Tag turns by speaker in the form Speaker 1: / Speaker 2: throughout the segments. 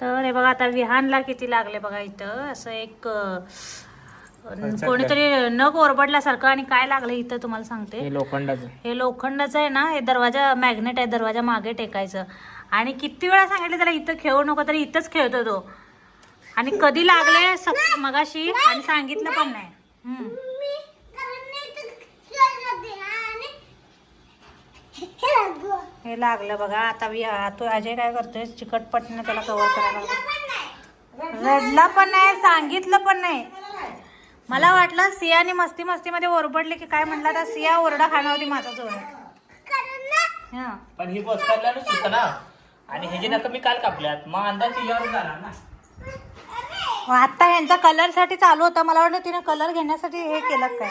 Speaker 1: तर हे बघा आता विहानला किती लागले बघा इथं. असं एक कोणीतरी नख ओरबडल्यासारखं आणि काय लागलं इथं तुम्हाला सांगते.
Speaker 2: लोखंडाचं.
Speaker 1: हे लोखंडाचं आहे ना हे दरवाजा मॅग्नेट आहे दरवाजा मागे टेकायचं. आणि किती वेळा सांगितलं त्याला इथं खेळू नको तरी इथंच खेळतो तो. आणि कधी लागले मगाशी? आणि सांगितलं पण नाही हम्म. हे लागलं बघा आता वि- तो अजय काय करतोय चिकटपटीने त्याला कव्हर करायला. रडला पण नाही सांगितलं पण नाही. मला वाटलं सियाने मस्ती मस्ती मध्ये ओरबडले की काय म्हटलं तर सिया ओरडा खाणार होती माझा जोर हा.
Speaker 2: पण ही बस काढल्यानंच होतं ना. आणि ह्याची नका मी काल कापल्यात मग अंदाज यावर जाणार ना.
Speaker 1: आता ह्यांचा कलरसाठी चालू होता. मला वाटलं तिने कलर घेण्यासाठी हे केलं काय.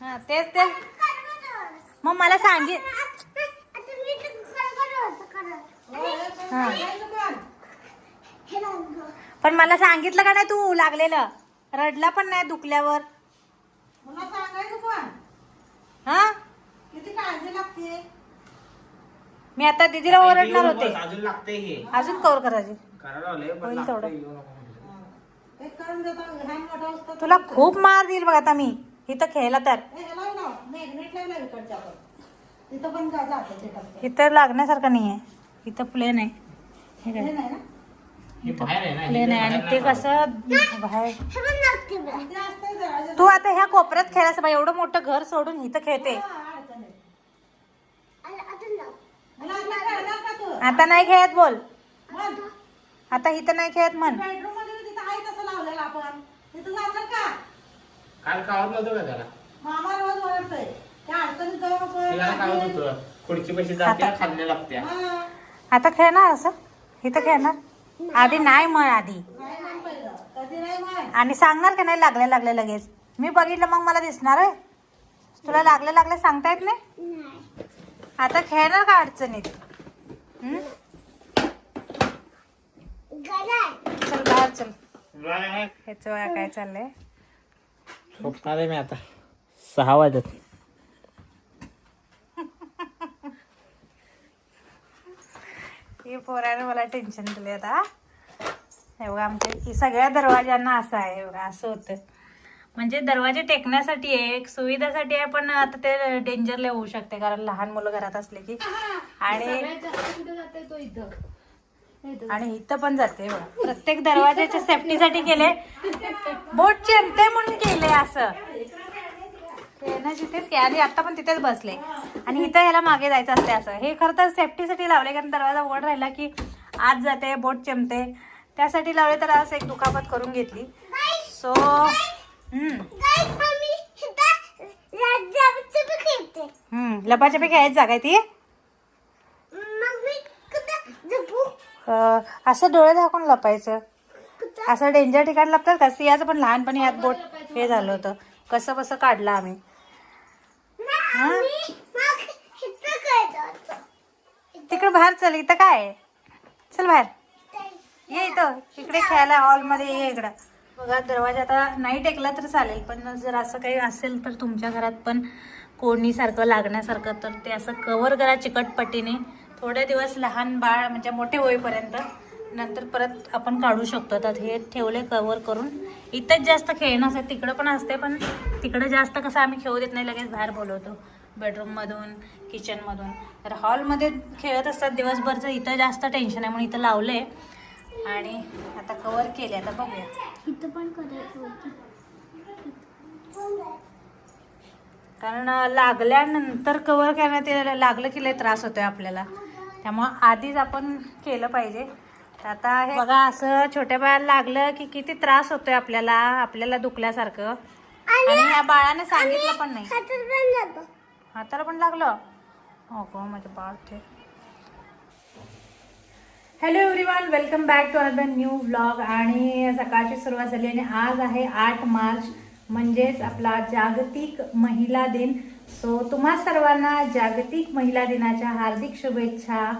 Speaker 1: हा तेच तेच. मग मला सांगित हा. पण मला सांगितलं का नाही तू लागलेलं? रडला पण नाही दुखल्यावर.
Speaker 3: मला सांगायचं पण.
Speaker 1: हा?
Speaker 3: किती काळजी लागते?
Speaker 1: मी आता दिदीला ओरडणार होते.
Speaker 2: अजून लागते हे.
Speaker 1: अजून कवर करायची.
Speaker 2: करायला लावलंय, पण
Speaker 1: होईल
Speaker 2: लागतंय,
Speaker 1: तेवढं.
Speaker 2: येऊ नको म्हटलं.
Speaker 3: हे. करून देतो लहान मोठा असतो
Speaker 1: तुला खूप मार देईल बघ आता मी. इथं खेळला तर.
Speaker 3: मॅग्नेट लावला इकडच्या पण. तिथं पण जा जाते ते टप्प्यात.
Speaker 1: इथं लागण्यासारखं नाही आहे इथं प्लेन आहे. हे
Speaker 3: हे
Speaker 1: काय
Speaker 3: नाही ना?
Speaker 2: हे बाहेर आहे ना
Speaker 1: प्लेन आहे आणि ते कसं बाहेर.
Speaker 3: ते असतंय जरा
Speaker 1: तू आता ह्या कोपऱ्यात खेळायचं बा एवढं मोठं घर सोडून इथं खेळते.
Speaker 3: अडचण आहे. मला आता कळणार का तू?
Speaker 1: आता नाही खेळत बोल.
Speaker 3: मग?
Speaker 1: आता इथं नाही खेळत म्हण.
Speaker 3: बेडरूममध्ये तिथं आहे तसं लावलेलं आपण. तिथं का?
Speaker 2: काल कावत नव्हतं का त्याला?
Speaker 3: मामा रोज ओरडतोय. त्या अडचणीत जाऊ नको
Speaker 2: तिला कावत होतं? खुर्ची पैसे जाते
Speaker 1: आता-
Speaker 2: खाल्ल्या लागत्या.
Speaker 3: हा.
Speaker 1: आता खेळणार असं? इथं खेळणार? आधी नाही म्हण आधी.
Speaker 3: नाही म्हण पहिलं. कधी नाही म्हण.
Speaker 1: आणि सांगणार का नाही लागले लागले लगेच? मी बघितलं मग मला दिसणार आहे तुला लागले लागले सांगता येत नाही? आता खेळणार का अडचणीत? हं? चल बाहेर चल. ह्याचं वया काय चाललंय?
Speaker 2: झोपणार आहे मी आता. सहा वाजत.
Speaker 1: हे पोराने मला टेन्शन दिले आता. हे बघा आमच्या सगळ्या दरवाजांना असं आहे हे बघा असं होतं. म्हणजे दरवाजे टेकण्यासाठी आहे एक सुविधासाठी आहे पण आता ते डेंजरले होऊ शकते कारण लहान मुलं घरात असले की. आणि आणि इथं पण जाते बघा. प्रत्येक दरवाजाच्या सेफ्टीसाठी केले बोट चेमते म्हणून केले असं. ते ना जिथेच की आणि आता पण तिथेच बसले. आणि इथं ह्याला मागे जायचं असते असं. हे खरं तर सेफ्टीसाठी लावले कारण दरवाजा ओढ राहिला की आत जाते बोट चिमते. त्यासाठी लावले तर असं एक दुखापत करून घेतली. सो हम्म. लपाछपी खेळायची जागा ती? असं डोळे झाकून लपायचं. असं डेंजर ठिकाण लपतात का? सियाचं पण लहानपणी यात बोट हे झालं होतं. कसं कसं काढलं आम्ही. तिकडे बाहेर चल इथं काय? चल बाहेर. ये इथं इकडे खेळायला हॉलमध्ये ये इकडं. बघा दरवाजा आता नाही टेकला तर चालेल पण जर असं काही असेल तर तुमच्या घरात पण कोणीसारखं लागण्यासारखं तर ते असं कवर करा चिकटपट्टीने थोडे दिवस लहान बाळ म्हणजे मोठे होईपर्यंत. नंतर परत आपण काढू शकतो. तर हे ठेवले कवर करून. इथंच जास्त खेळणं असतं तिकडं पण असते पण तिकडं जास्त कसं आम्ही खेळू देत नाही लगेच बाहेर बोलवतो. बेडरूममधून किचनमधून तर हॉलमध्ये खेळत असतात दिवसभरचं इथं जास्त टेन्शन आहे म्हणून इथं लावले. आणि आता कवर केले आता बघूया.
Speaker 4: इथं पण होतं
Speaker 1: कारण लागल्यानंतर कवर करण्यात लागलं की लय त्रास होतोय आपल्याला. त्यामुळं आधीच आपण केलं पाहिजे. आता हे बघा असं छोट्या बाळाला लागलं की किती त्रास होतोय आपल्याला आपल्याला दुखल्यासारखं. आणि ह्या बाळाने सांगितलं पण नाही. हाताला पण लागलं. हो गो माझं बाळ ते. Hello everyone welcome back to another new vlog आणि सकाळची सुरुवात झाली आणि आज आहे आठ मार्च म्हणजेच आपला जागतिक महिला दिन. सो तुम्हा सर्वांना जागतिक महिला दिनाच्या हार्दिक शुभेच्छा.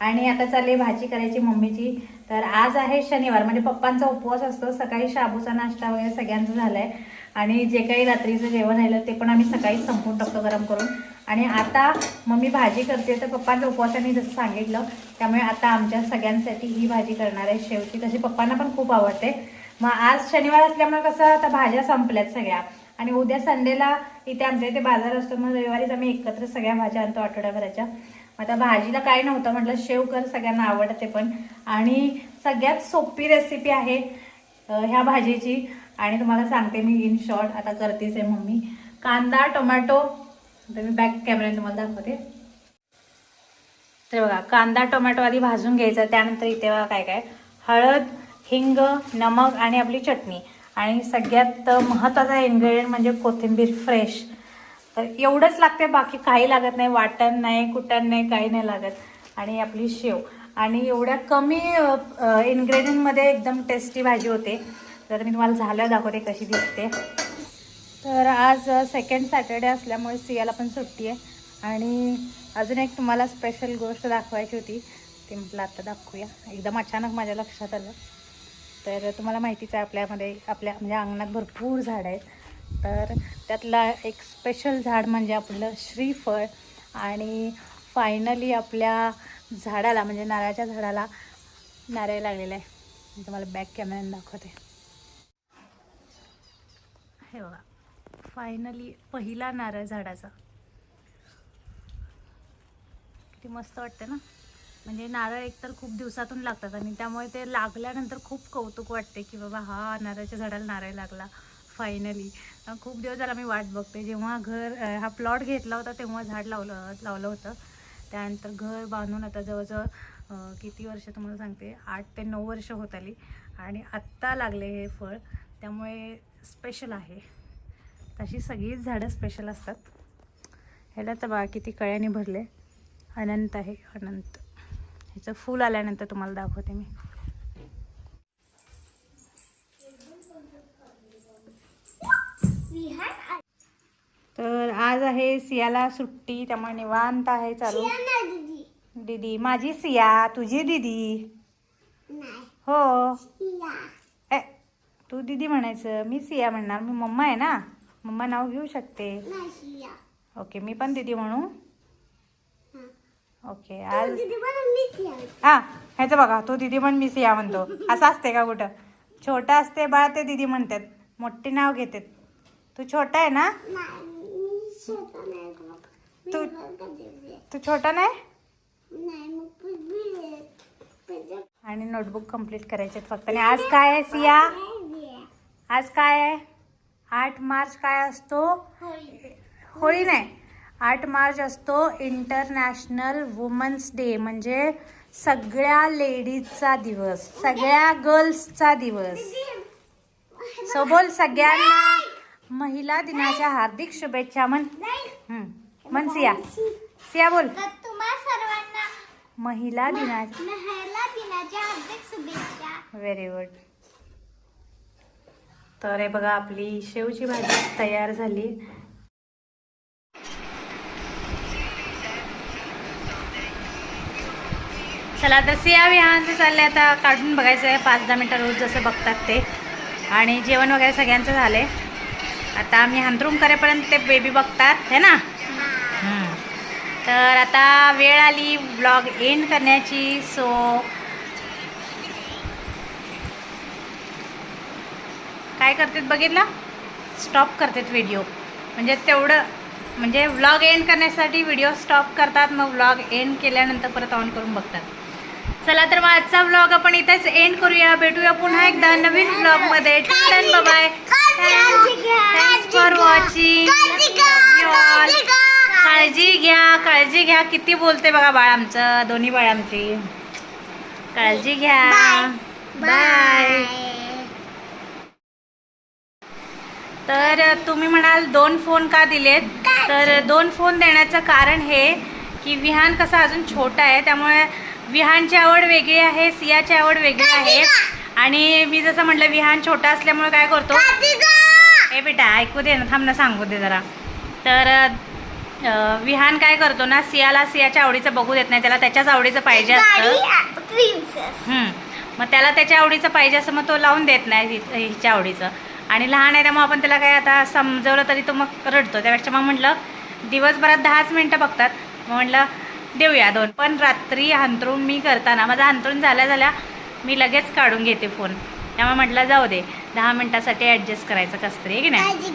Speaker 1: आणि आता चालली भाजी करायची मम्मीची. तर आज आहे शनिवार म्हणजे पप्पांचा उपवास असतो. सकाळी शाबूचा नाश्ता वगैरे सगळ्यांचं झालाय. आणि जे काही रात्रीचं जेवण राहिलं ते पण आम्ही सकाळी संपून टाकतो गरम करून. आणि आता मम्मी भाजी करते तर पप्पांच्या उपवासाने जसं सांगितलं त्यामुळे आता आमच्या सगळ्यांसाठी ही भाजी करणार आहे शेवटी तशी पप्पांना पण खूप आवडते. मग आज शनिवार असल्यामुळे कसं आता भाज्या संपल्यात सगळ्या. आणि उद्या संडेला इथे आमच्या इथे बाजार असतो मग रविवारीच आम्ही एकत्र सगळ्या भाज्या आणतो आठवड्याभराच्या. मग आता भाजीला काही नव्हतं म्हटलं शेव कर सगळ्यांना आवडते पण. आणि सगळ्यात सोपी रेसिपी आहे ह्या भाजीची. आणि तुम्हाला सांगते मी इन शॉर्ट आता करतेच आहे मम्मी. कांदा टोमॅटो आता मी बॅक कॅमेऱ्याने तुम्हाला दाखवते. तर बघा कांदा टोमॅटो आधी भाजून घ्यायचा त्यानंतर इथे बघा काय काय. हळद हिंग नमक आणि आपली चटणी. आणि सगळ्यात महत्त्वाचा इन्ग्रेडियंट म्हणजे कोथिंबीर फ्रेश तर एवढंच लागते बाकी काही लागत नाही. वाटण नाही कुटण नाही काही नाही लागत. आणि आपली शेव. आणि एवढ्या कमी इन्ग्रेडियंटमध्ये एकदम टेस्टी भाजी होते. तर मी तुम्हाला झालं दाखवते कशी दिसते. तर आज सेकंड सॅटर्डे असल्यामुळे सियाला पण सुट्टी आहे. आणि अजून एक तुम्हाला स्पेशल गोष्ट दाखवायची होती. ती म्हटलं आता दाखवूया. एकदम अचानक माझ्या लक्षात आलं. तर तुम्हाला माहितीच आहे आपल्यामध्ये आपल्या म्हणजे अंगणात भरपूर झाडं आहेत. तर त्यातला एक स्पेशल झाड म्हणजे आपलं श्रीफळ. आणि फायनली आपल्या झाडाला म्हणजे नारळाच्या झाडाला नारळ लागलेला आहे. मी तुम्हाला बॅक कॅमेऱ्याने दाखवते. हे बघा. फायनली पहिला नारळ झाडाचा. किती मस्त वाटते ना? म्हणजे नारळ एकतर खूप दिवसातून लागतात आणि त्यामुळे ते लागल्यानंतर खूप कौतुक वाटते की बाबा हा नारळाच्या झाडाला नारळ लागला. फायनली खूप दिवस झाला मी वाट बघते. जेव्हा घर हा प्लॉट घेतला होता तेव्हा झाड लावलं लावलं होतं. त्यानंतर घर बांधून आता जवळजवळ किती वर्ष तुम्हाला सांगते? आठ ते नऊ वर्ष होत आली. आणि आत्ता लागले हे फळ. त्यामुळे स्पेशल आहे. तशी सगळीच झाडं स्पेशल असतात. ह्याला तर बा किती कळ्याने भरले. अनंत आहे अनंत. ह्याचं फूल आल्यानंतर तुम्हाला दाखवते मी. तर आज आहे सियाला सुट्टी त्यामुळे निवांत आहे चालू. दीदी. माझी सिया तुझी दीदी. हो. ए तू दीदी म्हणायचं मी सिया म्हणणार मी मम्मा आहे ना? मम्मा नाव घेऊ शकते. ओके मी पण दीदी म्हणू. ओके आज हा ह्याचं बघा तो दीदी पण मी सिया म्हणतो. असं असते का कुठं? छोटा असते बाळ ते दीदी म्हणतात. मोठी नाव घेतात. तू छोटा आहे ना? तू तू छोटा नाही? आणि नोटबुक कंप्लीट करायचे फक्त. आणि आज काय आहे सिया? आज काय आहे? आठ मार्च काय असतो? होळी नाही. आठ मार्च असतो इंटरनॅशनल वुमन्स डे म्हणजे सगळ्या लेडीजचा दिवस सगळ्या गर्ल्सचा दिवस. सो बोल सगळ्यांना. महिला दिनाच्या हार्दिक शुभेच्छा. म्हण हम्म. म्हण सिया. सिया बोल.
Speaker 4: तुम्हा सर्वांना
Speaker 1: महिला दिना
Speaker 4: महिला दिनाच्या हार्दिक शुभेच्छा.
Speaker 1: व्हेरी गुड तर हे बघा आपली शेवची भाजी तयार झाली. चला तर सिया विहानचं चाललंय. आता काढून बघायचं आहे पाच दहा मिनटं रोज जसं बघतात ते. आणि जेवण वगैरे सगळ्यांचं झालंय. आता आम्ही हंतरूम करेपर्यंत ते बेबी बघतात है ना? तर आता वेळ आली ब्लॉग एंड करण्याची सो काय करतात बघितला? स्टॉप करतात व्हिडिओ म्हणजे तेवढं म्हणजे व्लॉग एंड करण्यासाठी व्हिडिओ स्टॉप करतात मग व्लॉग एंड केल्यानंतर परत ऑन करून बघतात. चला तर मग आजचा व्लॉग आपण इथेच एंड करूया. भेटूया पुन्हा एकदा नवीन व्लॉगमध्ये बाय थँक्स फॉर वॉचिंग काळजी घ्या काळजी घ्या. किती बोलते बघा बाळ आमचं दोन्ही बाळ आमची. काळजी घ्या. बाय तर तुम्ही म्हणाल दोन फोन का दिलेत? तर दोन फोन देण्याचं कारण हे की विहान कसा अजून छोटा आहे त्यामुळे विहानची आवड वेगळी आहे सियाची आवड वेगळी आहे. आणि मी जसं म्हटलं विहान छोटा असल्यामुळे काय करतो? ए बेटा ऐकू दे ना थांब ना सांगू दे जरा. तर विहान काय करतो ना सियाला सियाच्या आवडीचं बघू देत नाही. त्याला त्याच्याच आवडीचं पाहिजे असतं. मग त्याला त्याच्या आवडीचं पाहिजे असं मग तो लावून देत नाही हि- हिच्या आवडीचं. आणि लहान आहे त्यामुळे आपण त्याला काय आता समजवलं तरी तो मग रडतो. त्यापेक्षा मग म्हटलं दिवसभरात दहाच मिनटं बघतात. मग म्हटलं देऊया. दोन. पण रात्री अंथरूण मी करताना माझा अंथरूण झाल्या झाल्या मी लगेच काढून घेते फोन. त्यामुळे म्हटलं जाऊ दे. दहा मिनटासाठी ॲडजस्ट करायचं कसं तरी की नाही?